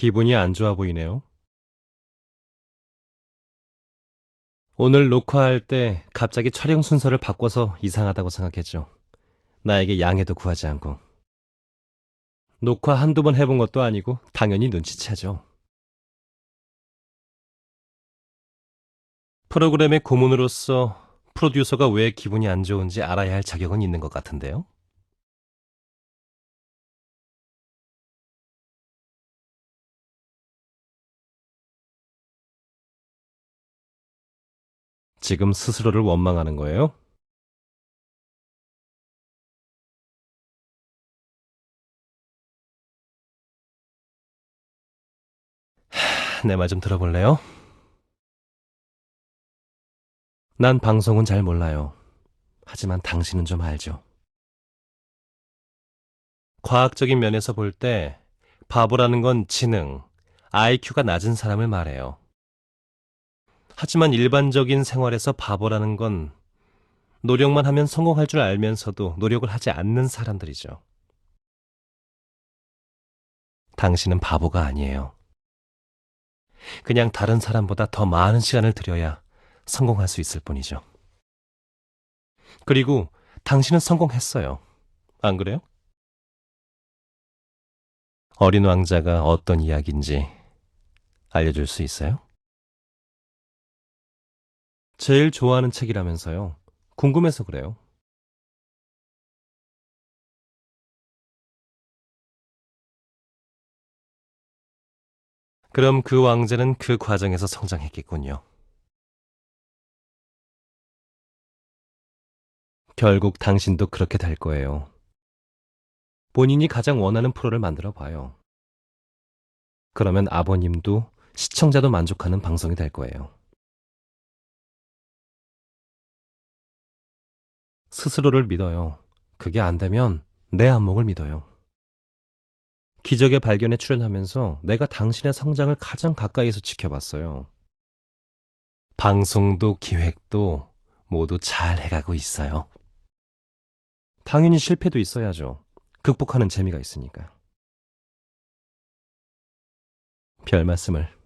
기분이 안 좋아 보이네요. 오늘 녹화할 때 갑자기 촬영 순서를 바꿔서 이상하다고 생각했죠. 나에게 양해도 구하지 않고. 녹화 한두 번 해본 것도 아니고 당연히 눈치채죠. 프로그램의 고문으로서 프로듀서가 왜 기분이 안 좋은지 알아야 할 자격은 있는 것 같은데요. 지금 스스로를 원망하는 거예요? 내 말 좀 들어볼래요? 난 방송은 잘 몰라요. 하지만 당신은 좀 알죠. 과학적인 면에서 볼 때 바보라는 건 지능, IQ가 낮은 사람을 말해요. 하지만 일반적인 생활에서 바보라는 건 노력만 하면 성공할 줄 알면서도 노력을 하지 않는 사람들이죠. 당신은 바보가 아니에요. 그냥 다른 사람보다 더 많은 시간을 들여야 성공할 수 있을 뿐이죠. 그리고 당신은 성공했어요. 안 그래요? 어린 왕자가 어떤 이야기인지 알려줄 수 있어요? 제일 좋아하는 책이라면서요. 궁금해서 그래요. 그럼 그 왕자는 그 과정에서 성장했겠군요. 결국 당신도 그렇게 될 거예요. 본인이 가장 원하는 프로를 만들어 봐요. 그러면 아버님도 시청자도 만족하는 방송이 될 거예요. 스스로를 믿어요. 그게 안 되면 내 안목을 믿어요. 기적의 발견에 출연하면서 내가 당신의 성장을 가장 가까이서 지켜봤어요. 방송도 기획도 모두 잘 해가고 있어요. 당연히 실패도 있어야죠. 극복하는 재미가 있으니까. 별 말씀을.